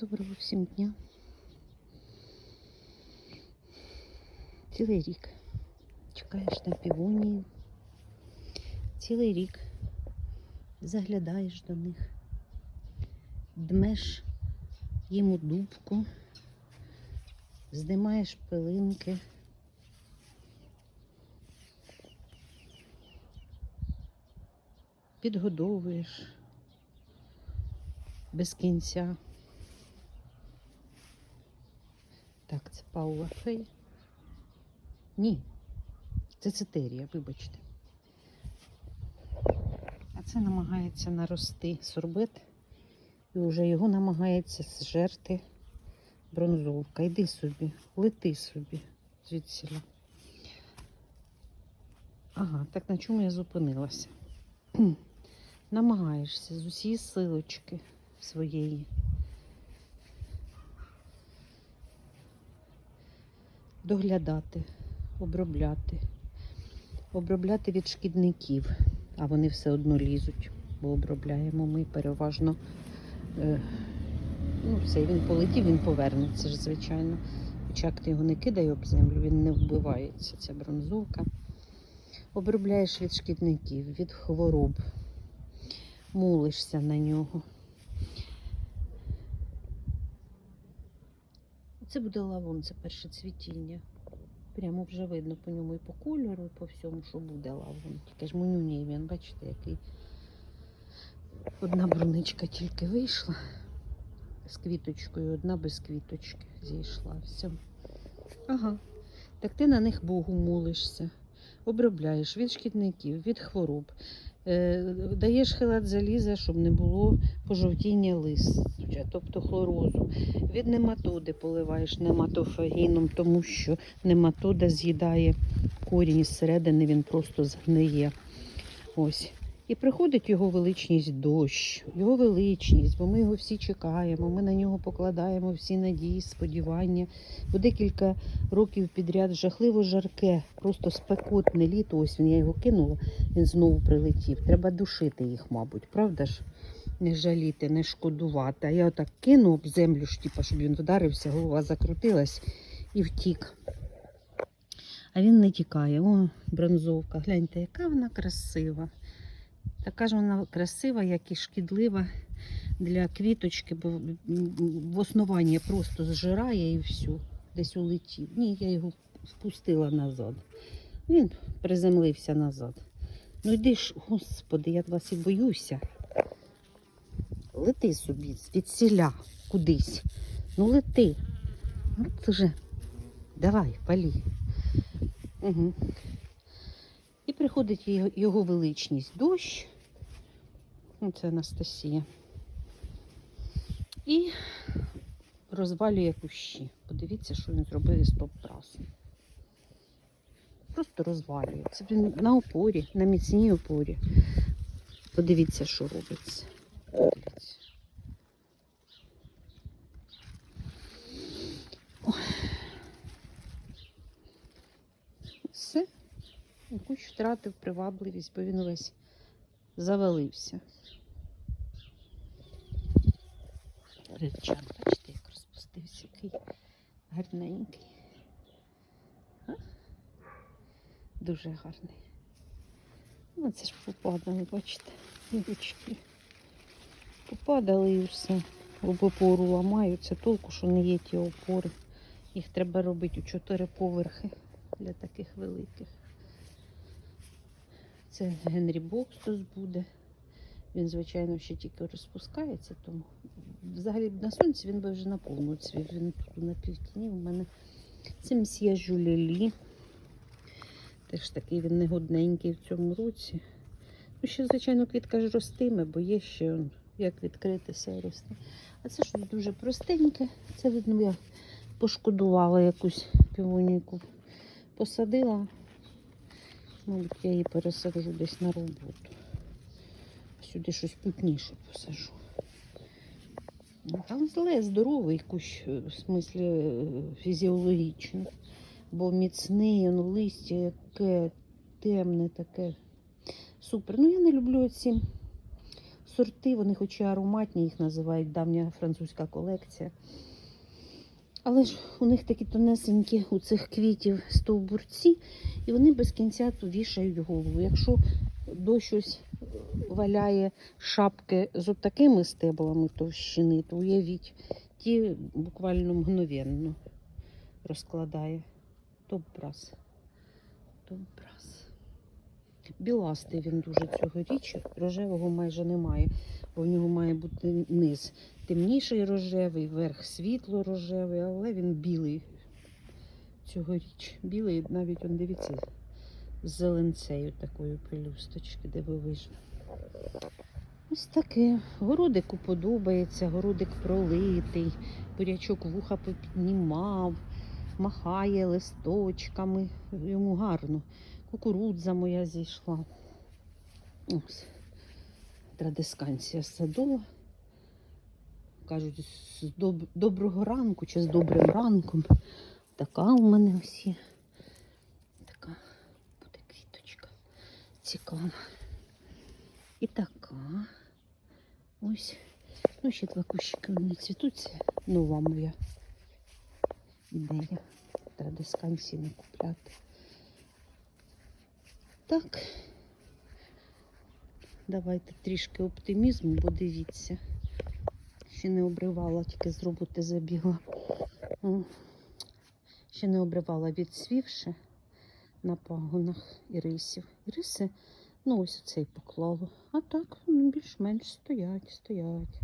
Доброго всім дня. Цілий рік чекаєш на півонії. Цілий рік заглядаєш до них, дмеш їм дубку, здимаєш пилинки. Підгодовуєш без кінця. Так, це Паула Фей. Ні, це цитерія, вибачте. А це намагається нарости сорбет, і вже його намагається зжерти бронзовка. Йди собі, лети собі звідсіля. Ага, так на чому я зупинилася? Намагаєшся з усієї силочки своєї. Доглядати, обробляти, обробляти від шкідників, а вони все одно лізуть, бо обробляємо ми переважно. Е, ну, все, він полетів, він повернеться ж, звичайно. Хоча ти його не кидай об землю, він не вбивається, ця бронзовка. Обробляєш від шкідників, від хвороб, мулишся на нього. Це буде лавон, це перше цвітіння. Прямо вже видно по ньому і по кольору, і по всьому, що буде лавон. Тільки ж мунюній він, бачите, який. Одна бруничка тільки вийшла з квіточкою, одна без квіточки зійшла. Все. Ага. Так ти на них Богу молишся, обробляєш від шкідників, від хвороб. Е, даєш хилат заліза, щоб не було пожовтіння листя, тобто хлорозу. Від нематоди поливаєш нематофагіном, тому що нематода з'їдає корінь із середини, він просто згниє. Ось. І приходить його величність дощ, його величність, бо ми його всі чекаємо, ми на нього покладаємо всі надії, сподівання. Бо декілька років підряд жахливо жарке, просто спекотне літо. Ось він я його кинула, він знову прилетів. Треба душити їх, мабуть, правда ж? Не жаліти, не шкодувати. А я отак кину об землю, ж, типу, щоб він вдарився, голова закрутилась і втік. А він не тікає. О, бронзовка. Гляньте, яка вона красива. Така ж вона красива, як і шкідлива для квіточки, бо в основанні просто зжирає і все. Десь улетів. Ні, я його впустила назад. Він приземлився назад. Ну йди ж, господи, я вас і боюся. Лети собі від сіля кудись. Ну лети. От вже. Давай, палі. Угу. І приходить його, його величність дощ. Ну, Це Анастасія. І розвалює кущі. Подивіться, що він зробив із топ-трасу. Просто розвалює. Це він на опорі, на міцній опорі. Подивіться, що робиться. Подивіться. Все. Кущ втратив привабливість, бо він весь завалився. Ричан, бачите, як розпустився, який гарненький. Дуже гарний. Ну, це ж попадали, бачите, гілочки. Попадали і все. Об опору ламаються, толку, що не є ті опори. Їх треба робити у чотири поверхи для таких великих. Це Генрі Бокстус буде. Він, звичайно, ще тільки розпускається, тому взагалі на сонці він би вже наповну цвів. Він тут на півтіні. У мене це мсьє Жюлелі. Теж такий він негодненький в цьому році. Ну, ще, звичайно, квітка ж ростиме, бо є ще як відкритися і росте. А це щось дуже простеньке. Це, видно, я пошкодувала якусь півоніку. Посадила. Мабуть, я її пересаджу десь на роботу. Сюди щось путніше посажу. Ну, Там зле, здоровий кущ, е, в смислі е, фізіологічно. Бо міцний, воно листя яке темне таке. Супер. Ну, я не люблю ці сорти, вони хоч і ароматні, їх називають давня французька колекція. Але ж у них такі тонесенькі у цих квітів стовбурці, і вони без кінця вішають голову. Якщо дощ ось валяє шапки з отакими стеблами товщини, то уявіть, ті буквально мгновенно розкладає. Топ-брас. Топ-брас. Біластий він дуже цьогоріч, рожевого майже немає, бо в нього має бути низ темніший рожевий, верх світло рожевий, але він білий цьогоріч. Білий, навіть он дивіться, з зеленцею такою пелюсточки дивовижно. Ось таке. Городику подобається, городик пролитий, бурячок вуха попіднімав, махає листочками. Йому гарно. Кукурудза моя зійшла. Ось. Традисканція садова. Кажуть, з доб- доброго ранку чи з добрим ранком. Така у мене ось є. Така буде квіточка. Цікава. І така. Ось. Ну, ще два кущики у мене цвітуть. Нова моя ідея. Традисканції не купляти. Так. Давайте трішки оптимізму, бо дивіться. Ще не обривала, тільки з роботи забігла. Ще не обривала відсвівши на пагонах ірисів. Іриси, ну ось цей поклало. А так, ну, більш-менш стоять, стоять.